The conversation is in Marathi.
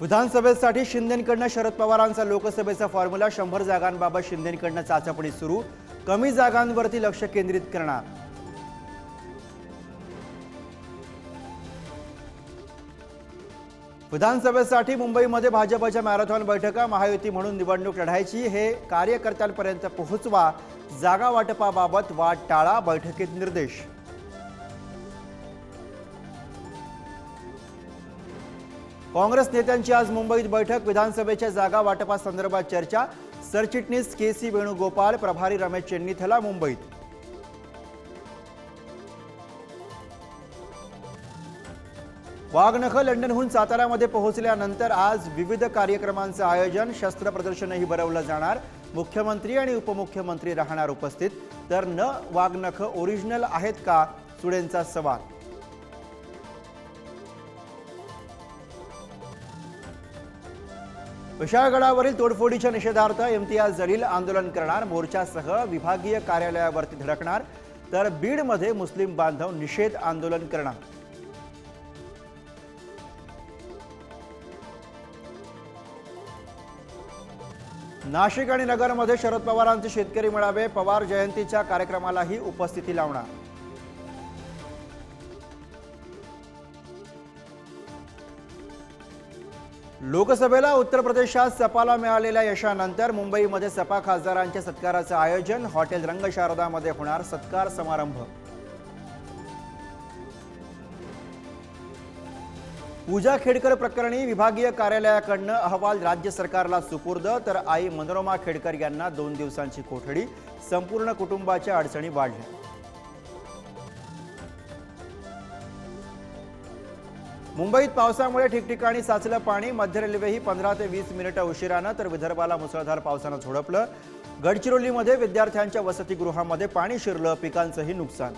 विधानसभेसाठी शिंदेकडनं शरद पवारांचा लोकसभेचा फॉर्म्युला शंभर जागांबाबत शिंदेकडनं चाचपणी सुरू कमी जागांवरती लक्ष केंद्रित करणार. विधानसभेसाठी मुंबईमध्ये भाजपच्या मॅरेथॉन बैठका महायुती म्हणून निवडणूक लढायची हे कार्यकर्त्यांपर्यंत पोहोचवा जागा वाटपाबाबत वाद टाळा बैठकीत निर्देश. काँग्रेस नेत्यांची आज मुंबईत बैठक विधानसभेच्या जागा वाटपासंदर्भात चर्चा सरचिटणीस के सी वेणुगोपाल प्रभारी रमेश चेन्नीथला मुंबईत. वाघनख लंडनहून साताऱ्यामध्ये पोहोचल्यानंतर आज विविध कार्यक्रमांचं आयोजन शस्त्र प्रदर्शनही भरवलं जाणार. मुख्यमंत्री आणि उपमुख्यमंत्री राहणार उपस्थित. तर न वाघनख ओरिजिनल आहेत का? सुडेंचा सवाल. विशाळगडावरील तोडफोडीच्या निषेधार्थ इम्तियाज जलील आंदोलन करणार मोर्चासह विभागीय कार्यालयावरती धडकणार तर बीडमध्ये मुस्लिम बांधव निषेध आंदोलन करणार. नाशिक आणि नगरमध्ये शरद पवारांचे शेतकरी मेळावे पवार जयंतीच्या कार्यक्रमालाही उपस्थिती लावणार. लोकसभेला उत्तर प्रदेशात सपाला मिळालेल्या यशानंतर मुंबईमध्ये सपा खासदारांच्या सत्काराचं आयोजन हॉटेल रंगशारदामध्ये होणार सत्कार समारंभ. पूजा खेडकर प्रकरणी विभागीय कार्यालयाकडनं अहवाल राज्य सरकारला सुपूर्द तर आई मनोरमा खेडकर यांना दोन दिवसांची कोठडी. संपूर्ण कुटुंबाच्या अडचणी वाढल्या. मुंबईत पावसामुळे ठिकठिकाणी साचलं पाणी मध्य रेल्वेही पंधरा ते वीस मिनिटं उशिरानं तर विदर्भाला मुसळधार पावसानं झोडपलं. गडचिरोलीमध्ये विद्यार्थ्यांच्या वसतिगृहामध्ये पाणी शिरलं पिकांचंही नुकसान.